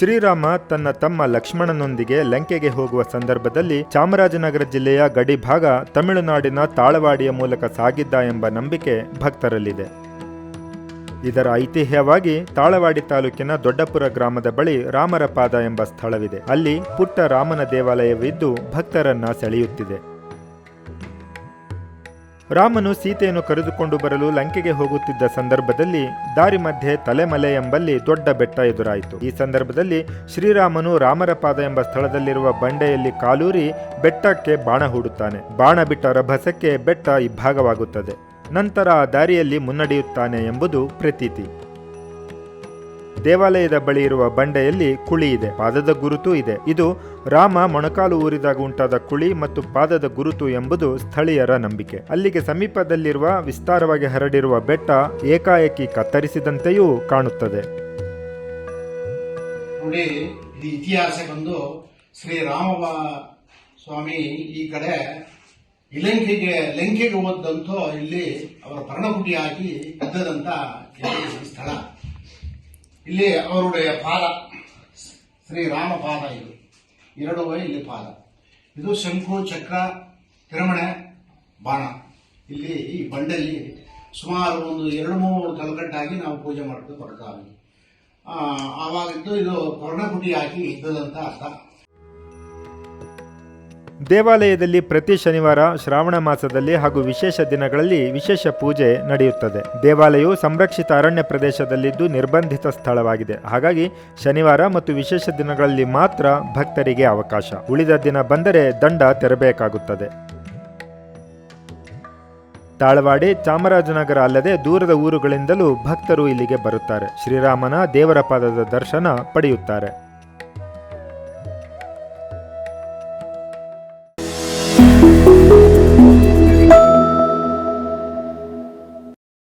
ಶ್ರೀರಾಮ ತನ್ನ ತಮ್ಮ ಲಕ್ಷ್ಮಣನೊಂದಿಗೆ ಲಂಕೆಗೆ ಹೋಗುವ ಸಂದರ್ಭದಲ್ಲಿ ಚಾಮರಾಜನಗರ ಜಿಲ್ಲೆಯ ಗಡಿ ಭಾಗ ತಮಿಳುನಾಡಿನ ತಾಳವಾಡಿಯ ಮೂಲಕ ಸಾಗಿದ್ದ ಎಂಬ ನಂಬಿಕೆ ಭಕ್ತರಲ್ಲಿದೆ. ಇದರ ಐತಿಹ್ಯವಾಗಿ ತಾಳವಾಡಿ ತಾಲೂಕಿನ ದೊಡ್ಡಪುರ ಗ್ರಾಮದ ಬಳಿ ರಾಮರ ಪಾದ ಎಂಬ ಸ್ಥಳವಿದೆ. ಅಲ್ಲಿ ಪುಟ್ಟ ರಾಮನ ದೇವಾಲಯವಿದ್ದು ಭಕ್ತರನ್ನ ಸೆಳೆಯುತ್ತಿದೆ. ರಾಮನು ಸೀತೆಯನ್ನು ಕರೆದುಕೊಂಡು ಬರಲು ಲಂಕೆಗೆ ಹೋಗುತ್ತಿದ್ದ ಸಂದರ್ಭದಲ್ಲಿ ದಾರಿ ಮಧ್ಯೆ ತಲೆಮಲೆ ಎಂಬಲ್ಲಿ ದೊಡ್ಡ ಬೆಟ್ಟ ಎದುರಾಯಿತು. ಈ ಸಂದರ್ಭದಲ್ಲಿ ಶ್ರೀರಾಮನು ರಾಮರ ಪಾದ ಎಂಬ ಸ್ಥಳದಲ್ಲಿರುವ ಬಂಡೆಯಲ್ಲಿ ಕಾಲೂರಿ ಬೆಟ್ಟಕ್ಕೆ ಬಾಣ ಹೂಡುತ್ತಾನೆ. ಬಾಣ ಬಿಟ್ಟ ರಭಸಕ್ಕೆ ಬೆಟ್ಟ ಇಬ್ಬಾಗವಾಗುತ್ತದೆ ನಂತರ ದಾರಿಯಲ್ಲಿ ಮುನ್ನಡೆಯುತ್ತಾನೆ ಎಂಬುದು ಪ್ರತೀತಿ. ದೇವಾಲಯದ ಬಳಿ ಇರುವ ಬಂಡೆಯಲ್ಲಿ ಕುಳಿ ಇದೆ, ಪಾದದ ಗುರುತು ಇದೆ. ಇದು ರಾಮ ಮೊಣಕಾಲು ಊರಿದಾಗ ಉಂಟಾದ ಕುಳಿ ಮತ್ತು ಪಾದದ ಗುರುತು ಎಂಬುದು ಸ್ಥಳೀಯರ ನಂಬಿಕೆ. ಅಲ್ಲಿಗೆ ಸಮೀಪದಲ್ಲಿರುವ ವಿಸ್ತಾರವಾಗಿ ಹರಡಿರುವ ಬೆಟ್ಟ ಏಕಾಏಕಿ ಕತ್ತರಿಸಿದಂತೆಯೂ ಕಾಣುತ್ತದೆ. ನೋಡಿ ಇತಿಹಾಸ ಬಂದು ಶ್ರೀ ರಾಮ ಸ್ವಾಮಿ ಈ ಕಡೆ ಇಲಂಕೆಗೆ, ಲಂಕೆಗೆ ಹೋದಂತೂ ಇಲ್ಲಿ ಅವರ ಪರ್ಣಕುಟಿ ಹಾಕಿ ಕದ್ದದಂತ ಸ್ಥಳ. ಇಲ್ಲಿ ಅವರುಡೆಯ ಪಾದ ಶ್ರೀರಾಮ ಪಾದ ಇದು. ಎರಡು ಇಲ್ಲಿ ಪಾದ. ಇದು ಶಂಕು ಚಕ್ರ ತಿರುಮಣೆ ಬಾಣ. ಇಲ್ಲಿ ಈ ಬಂಡೆಯಲ್ಲಿ ಸುಮಾರು ಒಂದು ಎರಡು ಮೂರು ಕಲ್ಕಟ್ಟಾಗಿ ನಾವು ಪೂಜೆ ಮಾಡ್ಕೊಂಡು ಆ, ಆವಾಗಿದ್ದು ಇದು ಪರ್ಣಕುಟಿ ಹಾಕಿ ಇದ್ದದಂತ ಅರ್ಥ. ದೇವಾಲಯದಲ್ಲಿ ಪ್ರತಿ ಶನಿವಾರ ಶ್ರಾವಣ ಮಾಸದಲ್ಲಿ ಹಾಗೂ ವಿಶೇಷ ದಿನಗಳಲ್ಲಿ ವಿಶೇಷ ಪೂಜೆ ನಡೆಯುತ್ತದೆ. ದೇವಾಲಯವು ಸಂರಕ್ಷಿತ ಅರಣ್ಯ ಪ್ರದೇಶದಲ್ಲಿದ್ದು ನಿರ್ಬಂಧಿತ ಸ್ಥಳವಾಗಿದೆ. ಹಾಗಾಗಿ ಶನಿವಾರ ಮತ್ತು ವಿಶೇಷ ದಿನಗಳಲ್ಲಿ ಮಾತ್ರ ಭಕ್ತರಿಗೆ ಅವಕಾಶ. ಉಳಿದ ದಿನ ಬಂದರೆ ದಂಡ ತೆರಬೇಕಾಗುತ್ತದೆ. ತಾಳವಾಡಿ ಚಾಮರಾಜನಗರ ಅಲ್ಲದೆ ದೂರದ ಊರುಗಳಿಂದಲೂ ಭಕ್ತರು ಇಲ್ಲಿಗೆ ಬರುತ್ತಾರೆ. ಶ್ರೀರಾಮನ ದೇವರ ಪಾದದ ದರ್ಶನ ಪಡೆಯುತ್ತಾರೆ.